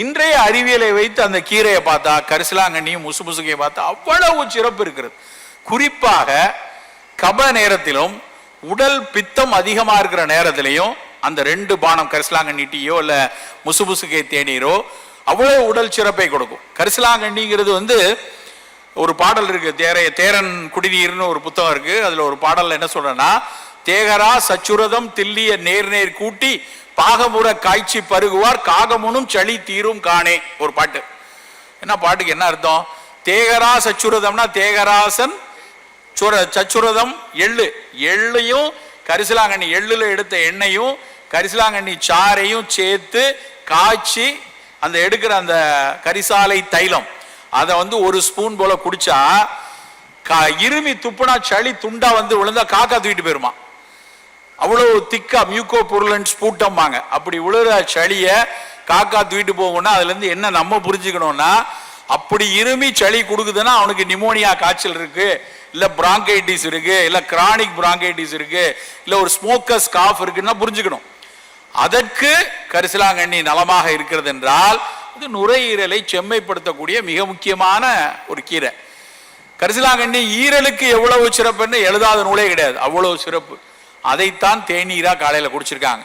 இன்றைய அறிவியலை வைத்து அந்த கீரையை பார்த்தா கரிசலாங்கண்ணியும் முசு முசுகையை பார்த்தா அவ்வளவு சிறப்பு இருக்கிறது. குறிப்பாக கப நேரத்திலும் உடல் பித்தம் அதிகமாக இருக்கிற நேரத்திலையும் அந்த ரெண்டு பானம் கரிசலாங்கண்ணி டீயோ இல்லை முசு முசுகை தேநீரோ அவ்வளவு உடல் சிறப்பை கொடுக்கும். கரிசலாங்கண்ணிங்கிறது வந்து ஒரு பாடல் இருக்கு. தேரைய தேரன் குடிநீர்னு ஒரு புத்தகம் இருக்கு. அதுல ஒரு பாடல் என்ன சொல்றேன்னா தேகரா சச்சுரதம் தில்லிய நேர் நேர் கூட்டி பாகமுற காய்ச்சி பருகுவார் காகமுனும் சளி தீரும் காணே. ஒரு பாட்டு. என்ன பாட்டுக்கு என்ன அர்த்தம்? தேகரா சச்சுரதம்னா தேகராசன் சுர சச்சுரதம் எள்ளு. எள்ளையும் கரிசலாங்கண்ணி எள்ளுல எடுத்த எண்ணெயும் கரிசலாங்கண்ணி சாரையும் சேர்த்து காய்ச்சி அந்த எடுக்கிற அந்த கரிசாலை தைலம். அதை வந்து ஒரு ஸ்பூன் போல குடிச்சா கா- இருமி துப்புனா சளி துண்டா வந்து விழுந்தா காக்கா தூக்கிட்டு போயிருமா? திக்கா மியூக்கோ பொருளன்ஸ் ஸ்பூட்டம்பாங்க. அப்படி விழுற சளியை காக்கா தூக்கிட்டு போகும்னா அதுல இருந்து என்ன நம்ம புரிஞ்சுக்கணும்னா அப்படி இருமி சளி கொடுக்குதுன்னா அவனுக்கு நிமோனியா காய்ச்சல் இருக்கு இல்ல பிராங்கைட்டிஸ் இருக்கு இல்ல கிரானிக் பிராங்கைட்டிஸ் இருக்கு இல்ல ஒரு ஸ்மோக்கர்ஸ் காஃப் இருக்குன்னா புரிஞ்சுக்கணும். அதற்கு கரிசலாங்கண்ணி நலமாக இருக்கிறது என்றால் இது நுரையீரலை செம்மைப்படுத்தக்கூடிய மிக முக்கியமான ஒரு கீரை. கரிசலாங்கண்ணி ஈரலுக்கு எவ்வளவு சிறப்புன்னு எழுதாத நூலே கிடையாது. அவ்வளவு சிறப்பு. அதைத்தான் தேநீராக காலையில் குடிச்சிருக்காங்க.